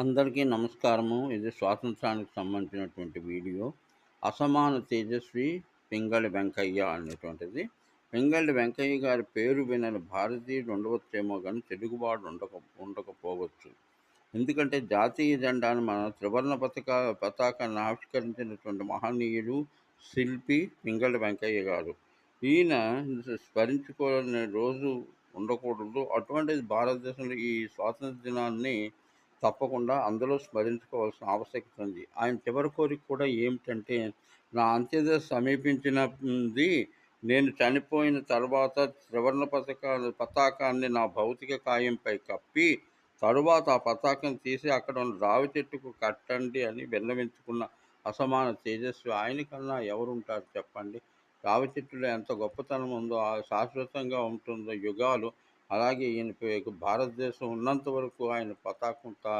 అందరికీ నమస్కారము. ఇది స్వాతంత్రానికి సంబంధించినటువంటి వీడియో. అసమాన తేజస్వి పింగళి వెంకయ్య అనేటువంటిది. పింగళి వెంకయ్య గారి పేరు వినని భారతీయుడు ఉండవచ్చేమో కానీ తెలుగువాడు ఉండక ఉండకపోవచ్చు. ఎందుకంటే జాతీయ జెండాను మన త్రివర్ణ పతాక పతాకాన్ని ఆవిష్కరించినటువంటి మహనీయుడు శిల్పి పింగళి వెంకయ్య గారు. ఈయన స్మరించుకోలేని రోజు ఉండకూడదు. అటువంటిది భారతదేశంలో ఈ స్వాతంత్ర దినాన్ని తప్పకుండా అందులో స్మరించుకోవాల్సిన ఆవశ్యకత ఉంది. ఆయన చివరి కోరిక కూడా ఏమిటంటే నా అంత్యదశ సమీపించినది నేను చనిపోయిన తర్వాత త్రివర్ణ పతాక పతాకాన్ని నా భౌతిక కాయంపై కప్పి తరువాత ఆ పతాకం తీసి అక్కడ ఉన్న రావి చెట్టుకు కట్టండి అని విన్నవించుకున్న అసమాన తేజస్వి ఆయన కన్నా ఎవరుంటారు చెప్పండి? రావి చెట్టులో ఎంత గొప్పతనం ఉందో ఆ శాశ్వతంగా ఉంటుందో యుగాలు అలాగే ఈయన భారతదేశం ఉన్నంత వరకు ఆయన పతాకంతా